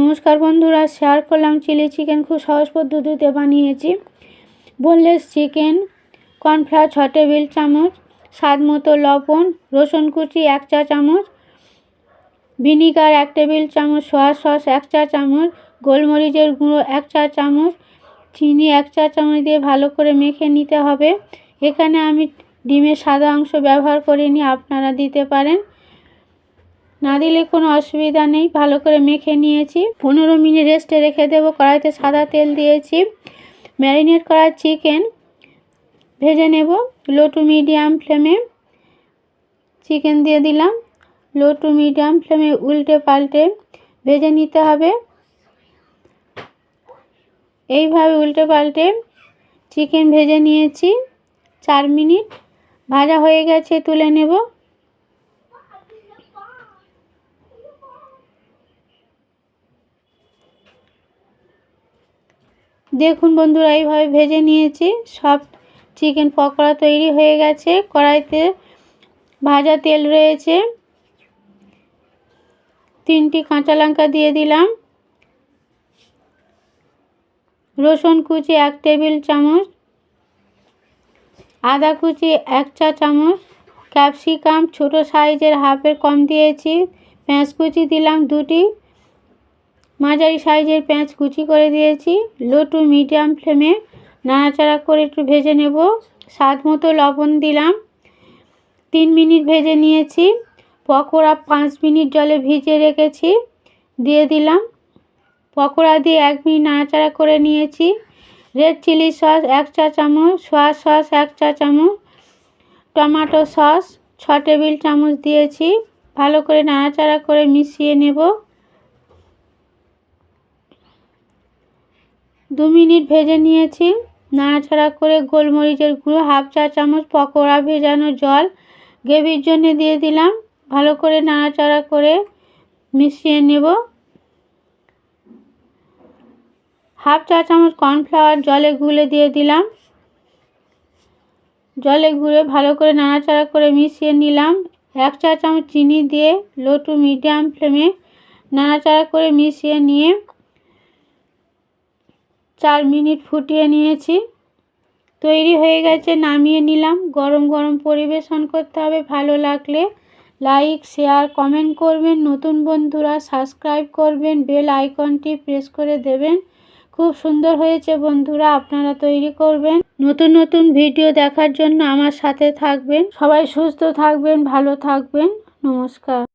নমস্কার বন্ধুরা, শেয়ার করলাম চিলি চিকেন খুব সহজ পদ্ধতিতে বানিয়েছি। বোনলেস চিকেন, কর্নফ্লাওয়ার ছ টেবিল চামচ, স্বাদ মতো লবণ, রসুন কুচি এক চা চামচ, ভিনিগার এক টেবিল চামচ, সোয়া সস এক চা চামচ, গোলমরিচের গুঁড়ো এক চা চামচ, চিনি এক চা চামচ দিয়ে ভালো করে মেখে নিতে হবে। এখানে আমি ডিমের সাদা অংশ ব্যবহার করিনি, আপনারা দিতে পারেন। না দিলে কোনো অসুবিধা নেই। ভালো করে মেখে নিয়েছি। পনেরো মিনিট রেস্টে রেখে দেবো। কড়াইতে সাদা তেল দিয়েছি। ম্যারিনেট করা চিকেন ভেজে নেব। লো টু মিডিয়াম ফ্লেমে চিকেন দিয়ে দিলাম। লো টু মিডিয়াম ফ্লেমে উল্টে পাল্টে ভেজে নিতে হবে। এইভাবে উল্টে পাল্টে চিকেন ভেজে নিয়েছি। চার মিনিট। ভাজা হয়ে গেছে, তুলে নেব। দেখুন বন্ধুরা, এইভাবে ভেজে নিয়েছি। সব চিকেন পকোড়া তৈরি হয়ে গেছে। কড়াইতে ভাজা তেল রয়েছে। তিনটি কাঁচা লঙ্কা দিয়ে দিলাম। রসুন কুচি এক টেবিল চামচ। আদা কুচি এক চা চামচ। ক্যাপসিকাম ছোট সাইজের হাফের কম দিয়েছি। পেঁয়াজ কুচি দিলাম দুটি। মাঝারি সাইজের পেঁয়াজ কুচি করে দিয়েছি। লো টু মিডিয়াম ফ্লেমে নাড়াচাড়া করে একটু ভেজে নেব। স্বাদ মতো লবণ দিলাম। তিন মিনিট ভেজে নিয়েছি। পকোড়া পাঁচ মিনিট জলে ভিজে রেখেছি। দিয়ে দিলাম। পকোড়া দিয়ে এক মিনিট নাড়াচাড়া করে নিয়েছি। রেড চিলি সস এক চা চামচ, সোয়া সস এক চা চামচ, টমেটো সস ছ টেবিল চামচ দিয়েছি। ভালো করে নাড়াচাড়া করে মিশিয়ে নেব। দু মিনিট ভেজে নিয়েছি। নাড়াচাড়া করে গোলমরিচের গুঁড়ো, হাফ চা চামচ পকোড়া ভেজানো জল গ্রেভির জন্য দিয়ে দিলাম। ভালো করে নাড়াচাড়া করে মিশিয়ে নেব। হাফ চা চামচ কর্নফ্লাওয়ার জলে গুলে দিয়ে দিলাম। জলে গুলে ভালো করে নাড়াচাড়া করে মিশিয়ে নিলাম। এক চা চামচ চিনি দিয়ে লো টু মিডিয়াম ফ্লেমে নাড়াচাড়া করে মিশিয়ে নিয়ে চার মিনিট ফুটিয়ে নিয়েছি। তৈরি হয়ে গেছে, নামিয়ে নিলাম। গরম গরম পরিবেশন করতে হবে ভালো লাগলে। লাইক, শেয়ার, কমেন্ট করবেন। নতুন বন্ধুরা সাবস্ক্রাইব করবেন। বেল আইকনটি প্রেস করে দেবেন। খুব সুন্দর হয়েছে বন্ধুরা, আপনারা তৈরি করবেন। নতুন নতুন ভিডিও দেখার জন্য আমার সাথে থাকবেন। সবাই সুস্থ থাকবেন, ভালো থাকবেন। নমস্কার।